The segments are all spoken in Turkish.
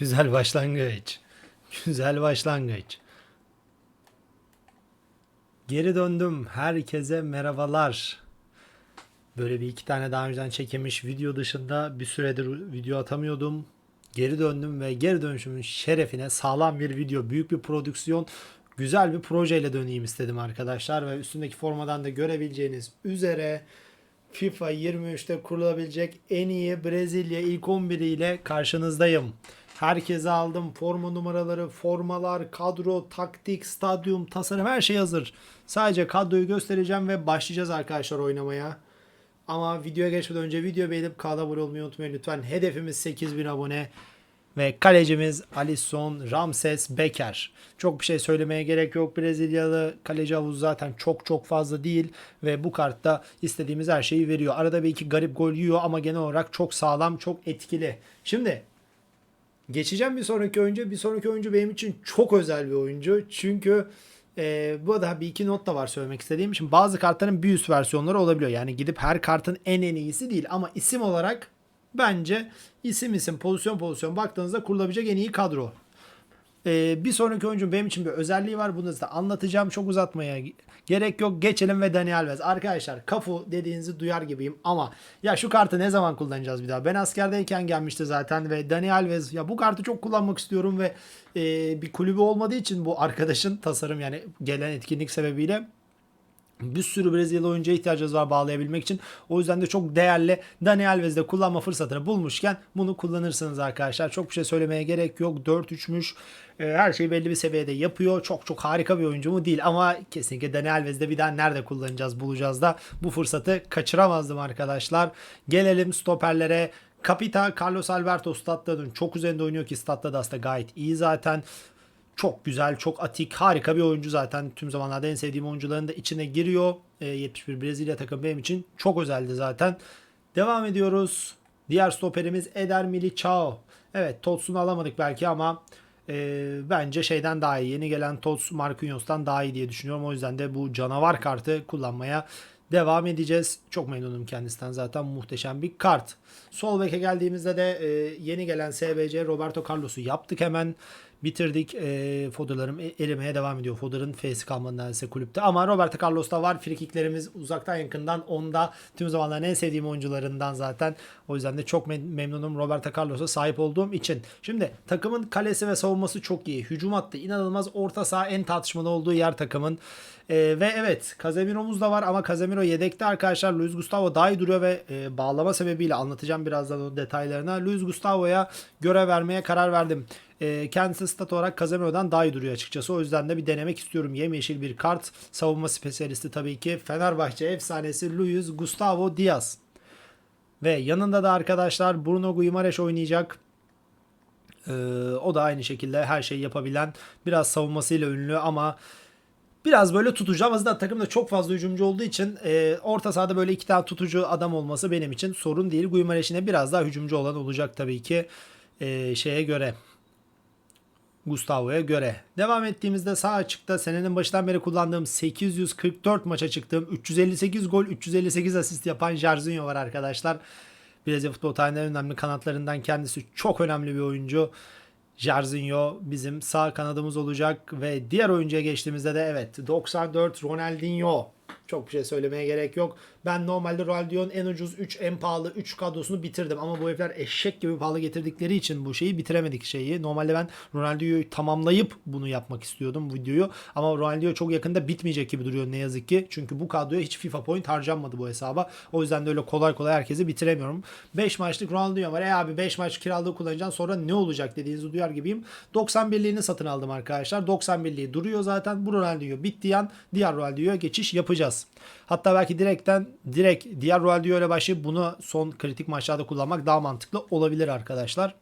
Güzel başlangıç. Güzel başlangıç. Geri döndüm. Herkese merhabalar. Böyle bir iki tane daha önceden çekilmiş video dışında bir süredir video atamıyordum. Geri döndüm ve geri dönüşümün şerefine sağlam bir video, büyük bir prodüksiyon, güzel bir projeyle döneyim istedim arkadaşlar. Ve üstündeki formadan da görebileceğiniz üzere FIFA 23'te kurulabilecek en iyi Brezilya ilk 11 ile karşınızdayım. Herkese aldım. Forma numaraları, formalar, kadro, taktik, stadyum, tasarım her şey hazır. Sadece kadroyu göstereceğim ve başlayacağız arkadaşlar oynamaya. Ama videoya geçmeden önce video beğenip kanala abone olmayı unutmayın lütfen. Hedefimiz 8000 abone. Ve kalecimiz Alisson Ramses Becker. Çok bir şey söylemeye gerek yok. Brezilyalı kaleci havuzu zaten çok çok fazla değil. Ve bu kartta istediğimiz her şeyi veriyor. Arada bir iki garip gol yiyor ama genel olarak çok sağlam, çok etkili. Şimdi geçeceğim bir sonraki oyuncu. Bir sonraki oyuncu benim için çok özel bir oyuncu. Çünkü e, bu da bir iki not da var söylemek istediğim. Şimdi bazı kartların bir üst versiyonları olabiliyor. Yani gidip her kartın en en iyisi değil. Ama isim olarak bence isim isim pozisyon pozisyon baktığınızda kurulabilecek en iyi kadro. Ee, bir sonraki oyuncunun benim için bir özelliği var. Bunu da anlatacağım. Çok uzatmaya gerek yok. Geçelim ve Dani Alves. Arkadaşlar kafu dediğinizi duyar gibiyim ama ya şu kartı ne zaman kullanacağız bir daha? Ben askerdeyken gelmişti zaten ve Dani Alves ya bu kartı çok kullanmak istiyorum ve e, bir kulübü olmadığı için bu arkadaşın tasarım yani gelen etkinlik sebebiyle bir sürü Brezilyalı oyuncuya ihtiyacımız var bağlayabilmek için. O yüzden de çok değerli Dani Alves'de kullanma fırsatını bulmuşken bunu kullanırsınız arkadaşlar. Çok bir şey söylemeye gerek yok. 4-3'müş. Ee, Her şeyi belli bir seviyede yapıyor. Çok çok harika bir oyuncu mu değil ama kesinlikle Dani Alves'de bir daha nerede kullanacağız bulacağız da bu fırsatı kaçıramazdım arkadaşlar. Gelelim stoperlere. Kapita Carlos Alberto stat'ta çok üzerinde oynuyor ki statta da aslında gayet iyi zaten. Çok güzel, çok atik, harika bir oyuncu zaten. Tüm zamanlarda en sevdiğim oyuncuların da içine giriyor. E, 71 Brezilya takımı benim için çok özeldi zaten. Devam ediyoruz. Diğer stoperimiz Eder Militao. Evet Tots'unu alamadık belki ama e, bence şeyden daha iyi. Yeni gelen Tots Marquinhos'tan daha iyi diye düşünüyorum. O yüzden de bu canavar kartı kullanmaya devam edeceğiz. Çok memnunum kendisinden zaten muhteşem bir kart. Sol beke geldiğimizde de e, yeni gelen SBC Roberto Carlos'u yaptık hemen bitirdik. E, Foder'larım erimeye devam ediyor. Foder'ın F'si kalmadı neredeyse kulüpte. Ama Roberto Carlos'ta var. Frikiklerimiz uzaktan yakından onda tüm zamanların en sevdiğim oyuncularından zaten. O yüzden de çok mem- memnunum Roberto Carlos'a sahip olduğum için. Şimdi takımın kalesi ve savunması çok iyi. Hücum hattı inanılmaz. Orta saha en tartışmalı olduğu yer takımın. E, ve evet Casemiro'muz da var ama Casemiro yedekte arkadaşlar. Luis Gustavo daha iyi duruyor ve e, bağlama sebebiyle anlatacağım birazdan o detaylarına. Luis Gustavo'ya görev vermeye karar verdim. E, kendisi stat olarak Casemiro'dan daha iyi duruyor açıkçası. O yüzden de bir denemek istiyorum. Yemyeşil bir kart. Savunma spesiyalisti tabii ki. Fenerbahçe efsanesi Luis Gustavo Diaz. Ve yanında da arkadaşlar Bruno Guimaraes oynayacak. Ee, o da aynı şekilde her şeyi yapabilen biraz savunmasıyla ünlü ama biraz böyle tutucu ama zaten takımda çok fazla hücumcu olduğu için e, orta sahada böyle iki tane tutucu adam olması benim için sorun değil. Guimaraes'ine biraz daha hücumcu olan olacak tabii ki e, şeye göre. Gustavo'ya göre. Devam ettiğimizde sağ açıkta senenin başından beri kullandığım 844 maça çıktığım 358 gol 358 asist yapan Jarzinho var arkadaşlar. Brezilya futbol tarihinin önemli kanatlarından kendisi çok önemli bir oyuncu. Jarzinho bizim sağ kanadımız olacak ve diğer oyuncuya geçtiğimizde de evet 94 Ronaldinho. Çok bir şey söylemeye gerek yok. Ben normalde Ronaldinho'nun en ucuz 3 en pahalı 3 kadrosunu bitirdim ama bu herifler eşek gibi pahalı getirdikleri için bu şeyi bitiremedik şeyi. Normalde ben Ronaldinho'yu tamamlayıp bunu yapmak istiyordum videoyu ama Ronaldinho çok yakında bitmeyecek gibi duruyor ne yazık ki. Çünkü bu kadroya hiç FIFA point harcanmadı bu hesaba. O yüzden de öyle kolay kolay herkesi bitiremiyorum. 5 maçlık Ronaldinho var. E abi 5 maç kiralığı kullanacaksın sonra ne olacak dediğinizi duyar gibiyim. 91'liğini satın aldım arkadaşlar. 91'liği duruyor zaten. Bu Ronaldinho bittiği an diğer Ronaldinho'ya geçiş yapacağız. Hatta belki direkten direkt diğer Ronaldinho ile başlayıp bunu son kritik maçlarda kullanmak daha mantıklı olabilir arkadaşlar.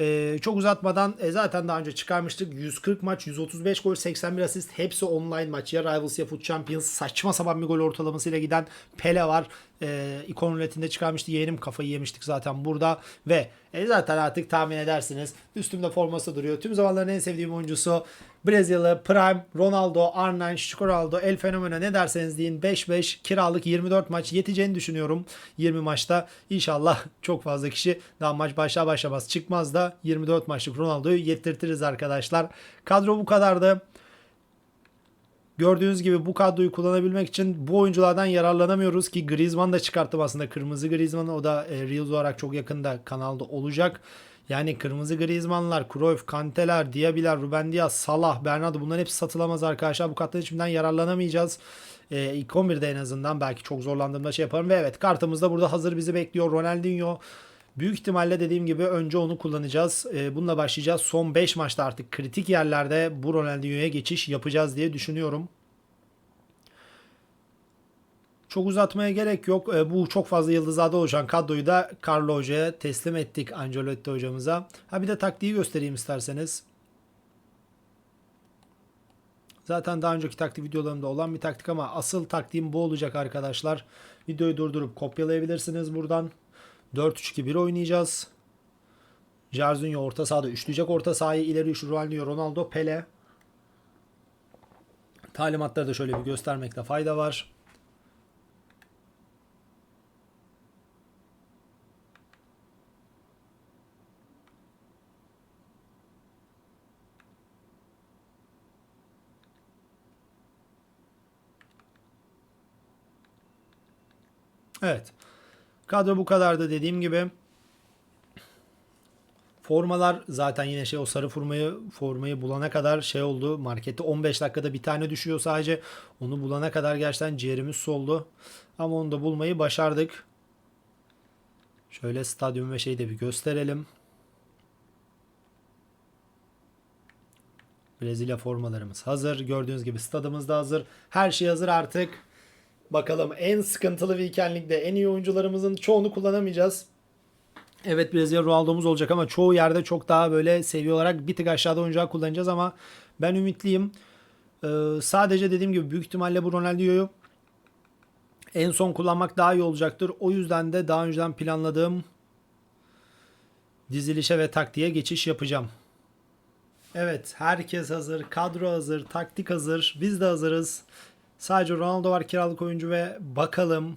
Ee, çok uzatmadan e, zaten daha önce çıkarmıştık. 140 maç, 135 gol, 81 asist. Hepsi online maç. Ya Rivals ya Foot Champions. Saçma sapan bir gol ortalamasıyla giden Pele var. Ee, ikon ruletinde çıkarmıştı. Yeğenim kafayı yemiştik zaten burada. Ve e, zaten artık tahmin edersiniz. Üstümde forması duruyor. Tüm zamanların en sevdiğim oyuncusu. Brezilya, Prime, Ronaldo, R9, Skoraldo, El Fenomeno ne derseniz deyin 5-5 kiralık 24 maç yeteceğini düşünüyorum 20 maçta. İnşallah çok fazla kişi daha maç başlar başlamaz çıkmaz da 24 maçlık Ronaldo'yu yetirtiriz arkadaşlar. Kadro bu kadardı. Gördüğünüz gibi bu kadroyu kullanabilmek için bu oyunculardan yararlanamıyoruz ki Griezmann da çıkarttım aslında. Kırmızı Griezmann o da e, Reels olarak çok yakında kanalda olacak. Yani kırmızı Griezmann'lar, Cruyff, Kanteler, Diaby'ler, Ruben Dias, Salah, Bernardo bunların hepsi satılamaz arkadaşlar. Bu kattan hiçbirinden yararlanamayacağız. Ee, ilk 11'de en azından belki çok zorlandığımda şey yaparım. Ve evet kartımız da burada hazır bizi bekliyor. Ronaldinho Büyük ihtimalle dediğim gibi önce onu kullanacağız. Ee, bununla başlayacağız. Son 5 maçta artık kritik yerlerde bu Ronaldinho'ya geçiş yapacağız diye düşünüyorum. Çok uzatmaya gerek yok. Ee, bu çok fazla yıldızlarda oluşan kadroyu da Carlo Hoca'ya teslim ettik Ancelotti hocamıza. Ha bir de taktiği göstereyim isterseniz. Zaten daha önceki taktik videolarımda olan bir taktik ama asıl taktiğim bu olacak arkadaşlar. Videoyu durdurup kopyalayabilirsiniz buradan. 4-3-2-1 oynayacağız. Jarzinho orta sahada üçleyecek orta sahayı ileri üçlü Ronaldinho, Ronaldo, Pele. Talimatları da şöyle bir göstermekte fayda var. Evet. Kadro bu kadardı dediğim gibi. Formalar zaten yine şey o sarı formayı formayı bulana kadar şey oldu. Markette 15 dakikada bir tane düşüyor sadece. Onu bulana kadar gerçekten ciğerimiz soldu. Ama onu da bulmayı başardık. Şöyle stadyum ve şeyi de bir gösterelim. Brezilya formalarımız hazır. Gördüğünüz gibi stadımız da hazır. Her şey hazır artık. Bakalım en sıkıntılı Weekend League'de en iyi oyuncularımızın çoğunu kullanamayacağız. Evet Brezilya Ronaldo'muz olacak ama çoğu yerde çok daha böyle seviye olarak bir tık aşağıda oyuncular kullanacağız ama ben ümitliyim. Ee, sadece dediğim gibi büyük ihtimalle bu Ronaldinho'yu en son kullanmak daha iyi olacaktır. O yüzden de daha önceden planladığım dizilişe ve taktiğe geçiş yapacağım. Evet herkes hazır, kadro hazır, taktik hazır, biz de hazırız. Sadece Ronaldo var kiralık oyuncu ve bakalım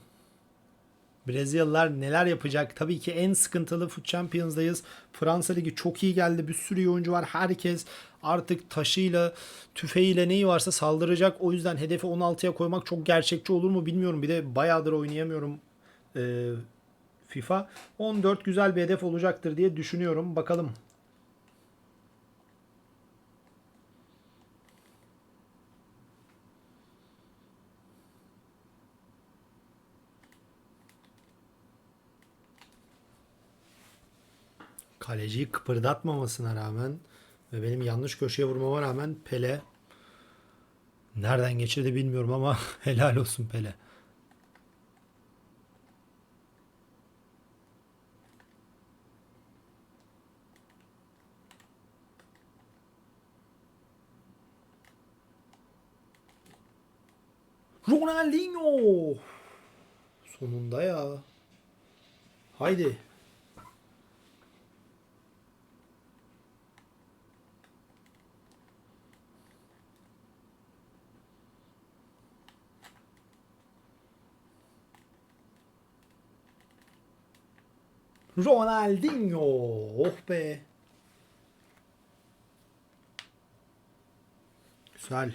Brezilyalılar neler yapacak? Tabii ki en sıkıntılı Foot Champions'dayız. Fransa Ligi çok iyi geldi. Bir sürü oyuncu var. Herkes artık taşıyla, tüfeğiyle neyi varsa saldıracak. O yüzden hedefi 16'ya koymak çok gerçekçi olur mu bilmiyorum. Bir de bayağıdır oynayamıyorum e, FIFA. 14 güzel bir hedef olacaktır diye düşünüyorum. Bakalım. Kaleciyi kıpırdatmamasına rağmen ve benim yanlış köşeye vurmama rağmen Pele nereden geçirdi bilmiyorum ama helal olsun Pele. Ronaldinho. Sonunda ya. Haydi. Ronaldinho. Oh be. Güzel.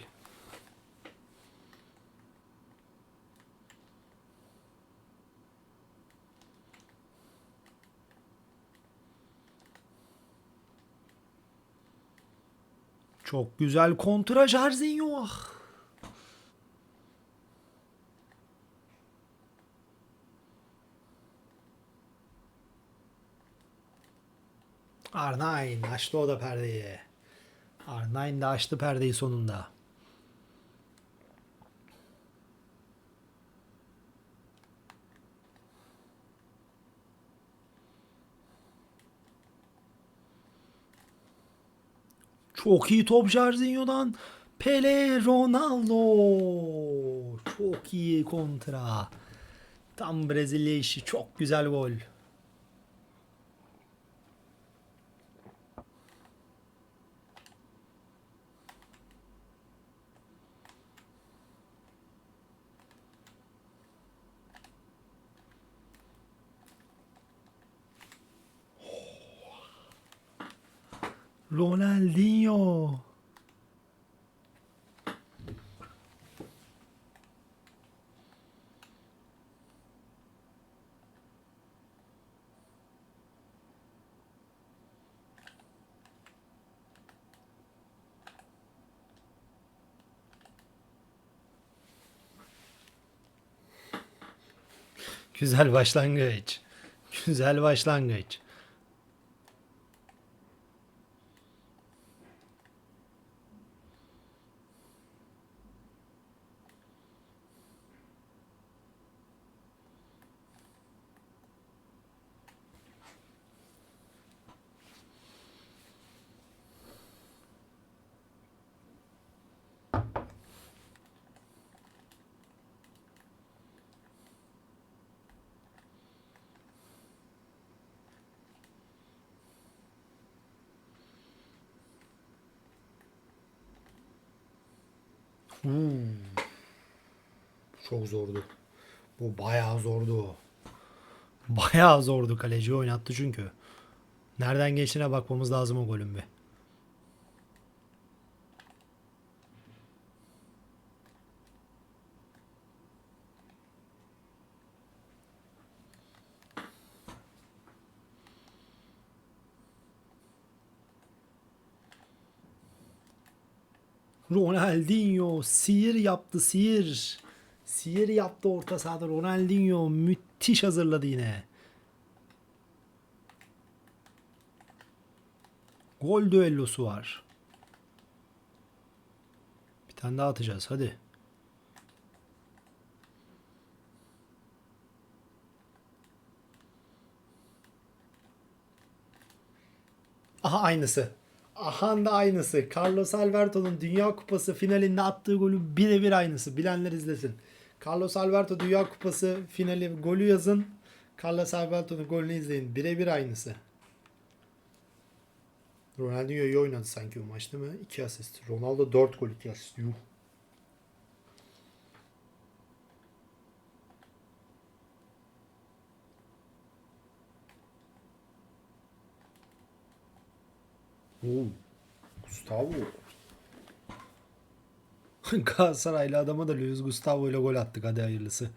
Çok güzel kontra Jarzinho. Ah. R9 açtı o da perdeyi. R9 de açtı perdeyi sonunda. Çok iyi top Jarzinho'dan. Pele Ronaldo. Çok iyi kontra. Tam Brezilya işi. Çok güzel gol. Ronaldinho. Güzel başlangıç. Güzel başlangıç. Hmm. Çok zordu. Bu bayağı zordu. Bayağı zordu kaleci oynattı çünkü. Nereden geçtiğine bakmamız lazım o golün bir. Ronaldinho sihir yaptı sihir. Sihir yaptı orta sahada Ronaldinho müthiş hazırladı yine. Gol düellosu var. Bir tane daha atacağız hadi. Aha aynısı. Aha da aynısı. Carlos Alberto'nun Dünya Kupası finalinde attığı golü birebir aynısı. Bilenler izlesin. Carlos Alberto Dünya Kupası finali golü yazın. Carlos Alberto'nun golünü izleyin. Birebir aynısı. Ronaldinho iyi oynadı sanki bu maç değil mi? 2 asist. Ronaldo 4 gol 2 asist. Yuh. Oo. Gustavo. Galatasaraylı adama da Luis Gustavo ile gol attık. Hadi hayırlısı.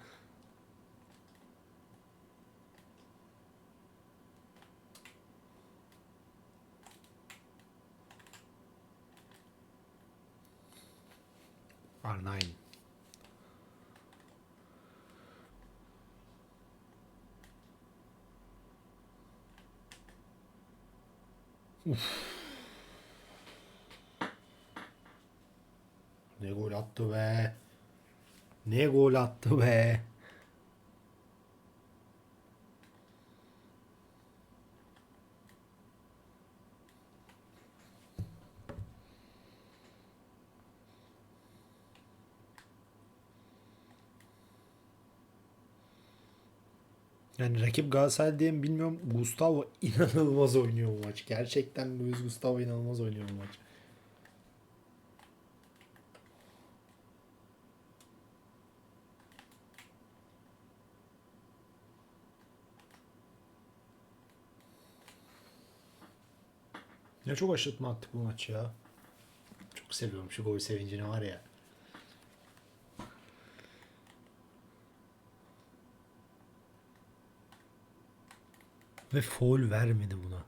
R9. Ne gol attı be. Ne gol attı be. Yani rakip Galatasaray diye mi bilmiyorum. Gustavo inanılmaz oynuyor bu maç. Gerçekten Luis Gustavo inanılmaz oynuyor bu maç. Ne çok aşırtma attık bu maç ya. Çok seviyorum şu gol sevincini var ya. Ve foul vermedi buna.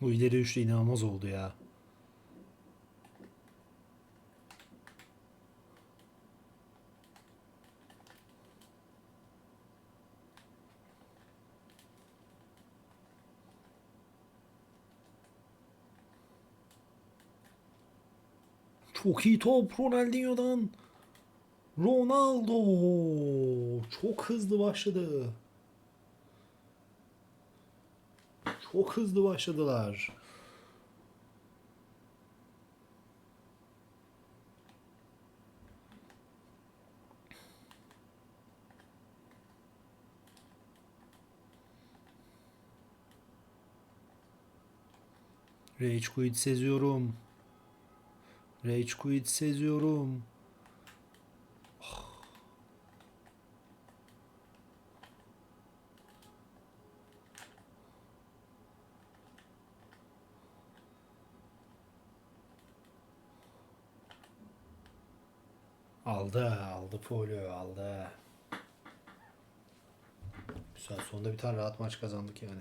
Bu ileri üçlü inanılmaz oldu ya. Çok iyi top Ronaldinho'dan. Ronaldo çok hızlı başladı. Çok hızlı başladılar. Rage quit seziyorum. Rage quit seziyorum. Aldı, aldı Polo, aldı. Güzel, sonunda bir tane rahat maç kazandık yani.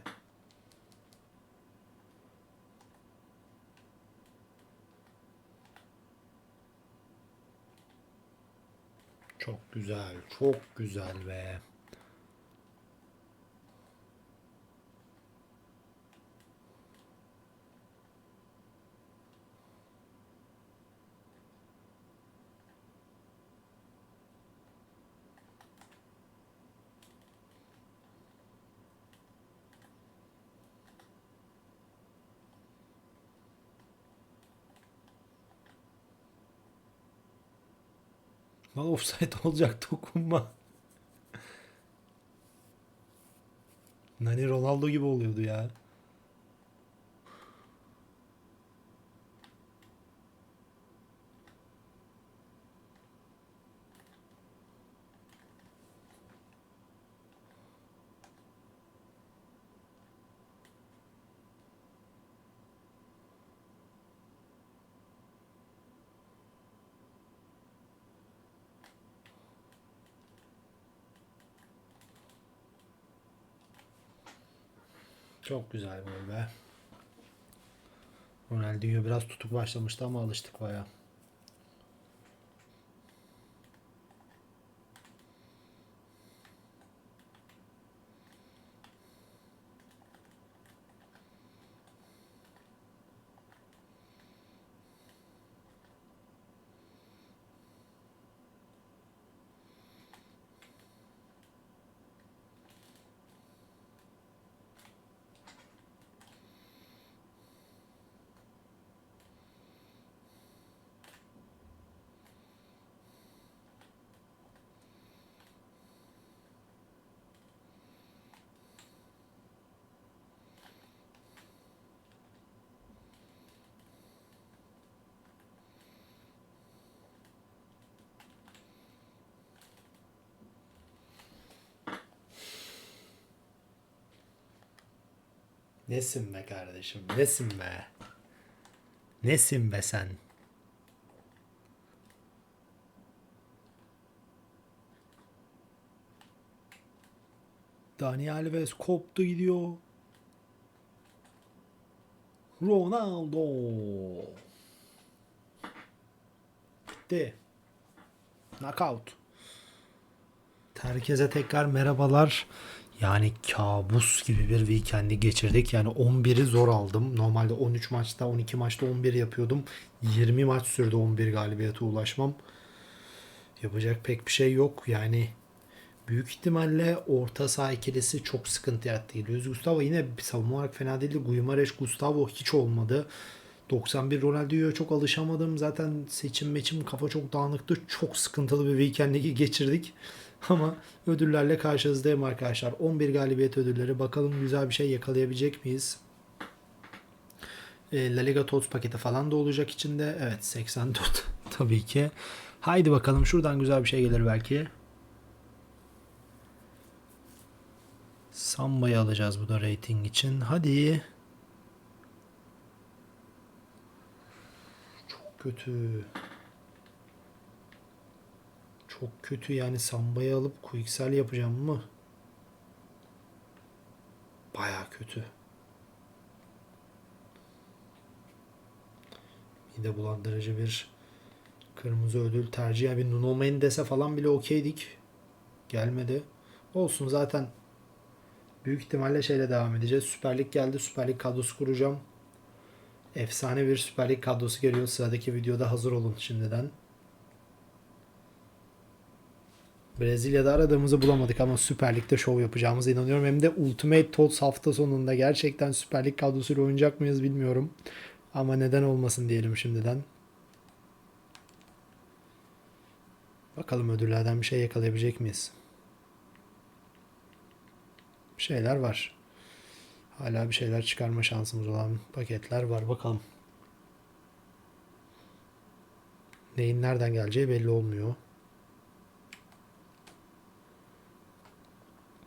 Çok güzel, çok güzel be. Lan offside olacak dokunma. Nani Ronaldo gibi oluyordu ya. Çok güzel gol be. Ronaldinho biraz tutuk başlamıştı ama alıştık baya. Nesin be kardeşim? Nesin be? Nesin be sen? Dani Alves koptu gidiyor. Ronaldo. Bitti. Knockout. Herkese tekrar merhabalar. Yani kabus gibi bir weekend'i geçirdik. Yani 11'i zor aldım. Normalde 13 maçta 12 maçta 11 yapıyordum. 20 maç sürdü 11 galibiyete ulaşmam. Yapacak pek bir şey yok. Yani büyük ihtimalle orta saha ikilisi çok sıkıntı yarattı. Luis Gustavo yine savunma olarak fena değildi. Guimares Gustavo hiç olmadı. 91 Ronaldinho'ya çok alışamadım. Zaten seçim meçim kafa çok dağınıktı. Çok sıkıntılı bir weekend'i geçirdik. Ama ödüllerle karşınızdayım arkadaşlar. 11 galibiyet ödülleri. Bakalım güzel bir şey yakalayabilecek miyiz? E, La Liga Tots paketi falan da olacak içinde. Evet 84 tabii ki. Haydi bakalım şuradan güzel bir şey gelir belki. Samba'yı alacağız bu da rating için. Hadi. Çok kötü. Çok kötü yani Samba'yı alıp Quicksell yapacağım mı? Baya kötü. Mide bulandırıcı bir kırmızı ödül tercih. Yani bir Nuno Mendes'e falan bile okeydik. Gelmedi. Olsun zaten büyük ihtimalle şeyle devam edeceğiz. Süper Lig geldi. Süper Lig kadrosu kuracağım. Efsane bir Süper Lig kadrosu geliyor. Sıradaki videoda hazır olun şimdiden. Brezilya'da aradığımızı bulamadık ama Süper Lig'de şov yapacağımıza inanıyorum. Hem de Ultimate Tots hafta sonunda gerçekten Süper Lig kadrosuyla oynayacak mıyız bilmiyorum. Ama neden olmasın diyelim şimdiden. Bakalım ödüllerden bir şey yakalayabilecek miyiz? Bir şeyler var. Hala bir şeyler çıkarma şansımız olan paketler var. Bakalım. Neyin nereden geleceği belli olmuyor.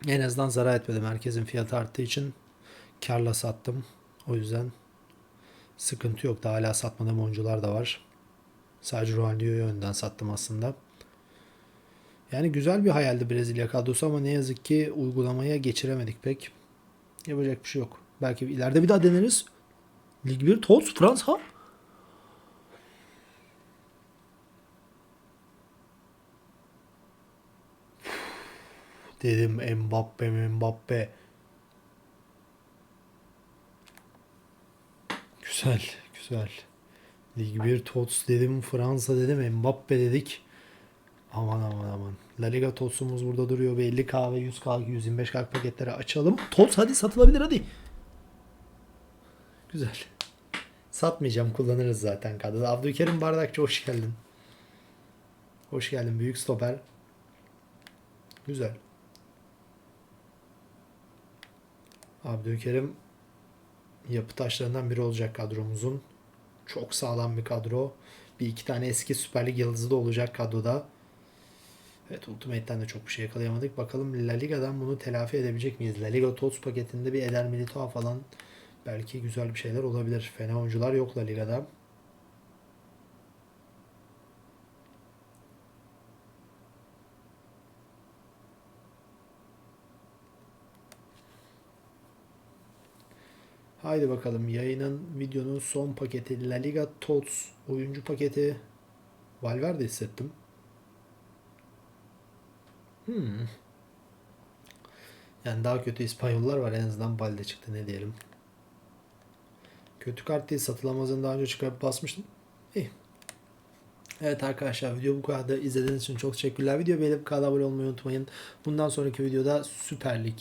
En azından zarar etmedim. Herkesin fiyatı arttığı için karla sattım. O yüzden sıkıntı yok. Daha hala satmadığım oyuncular da var. Sadece Ronaldinho'yu önden sattım aslında. Yani güzel bir hayaldi Brezilya kadrosu ama ne yazık ki uygulamaya geçiremedik pek. Yapacak bir şey yok. Belki ileride bir daha deneriz. Lig 1 Toz Fransa. Dedim Mbappe Mbappe. Güzel güzel. Lig 1 Tots dedim Fransa dedim Mbappe dedik. Aman aman aman. La Liga Tots'umuz burada duruyor. Ve 50k ve 100k 125k paketleri açalım. Tots hadi satılabilir hadi. Güzel. Satmayacağım kullanırız zaten kadroda. Abdülkerim Bardakçı hoş geldin. Hoş geldin büyük stoper. Güzel. Abdülkerim yapı taşlarından biri olacak kadromuzun. Çok sağlam bir kadro. Bir iki tane eski Süper Lig yıldızı da olacak kadroda. Evet Ultimate'den de çok bir şey yakalayamadık. Bakalım La Liga'dan bunu telafi edebilecek miyiz? La Liga Tots paketinde bir Eder Militao falan belki güzel bir şeyler olabilir. Fena oyuncular yok La Liga'da. Haydi bakalım yayının videonun son paketi La Liga Tots oyuncu paketi Valverde hissettim. Hmm. Yani daha kötü İspanyollar var en azından Balde çıktı ne diyelim. Kötü kart değil satılamazın daha önce çıkarıp basmıştım. İyi. Evet arkadaşlar video bu kadar. İzlediğiniz için çok teşekkürler. Video beğenip kanala abone olmayı unutmayın. Bundan sonraki videoda Süper Lig.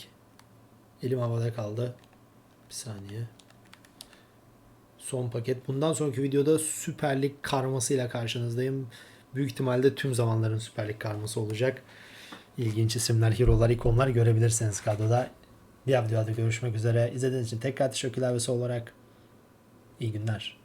Elim havada kaldı. Bir saniye. Son paket. Bundan sonraki videoda Süper Lig karmasıyla karşınızdayım. Büyük ihtimalle tüm zamanların Süper Lig karması olacak. İlginç isimler, hero'lar, ikonlar görebilirsiniz kadroda. Bir videoda görüşmek üzere. İzlediğiniz için tekrar teşekkürler ve son olarak iyi günler.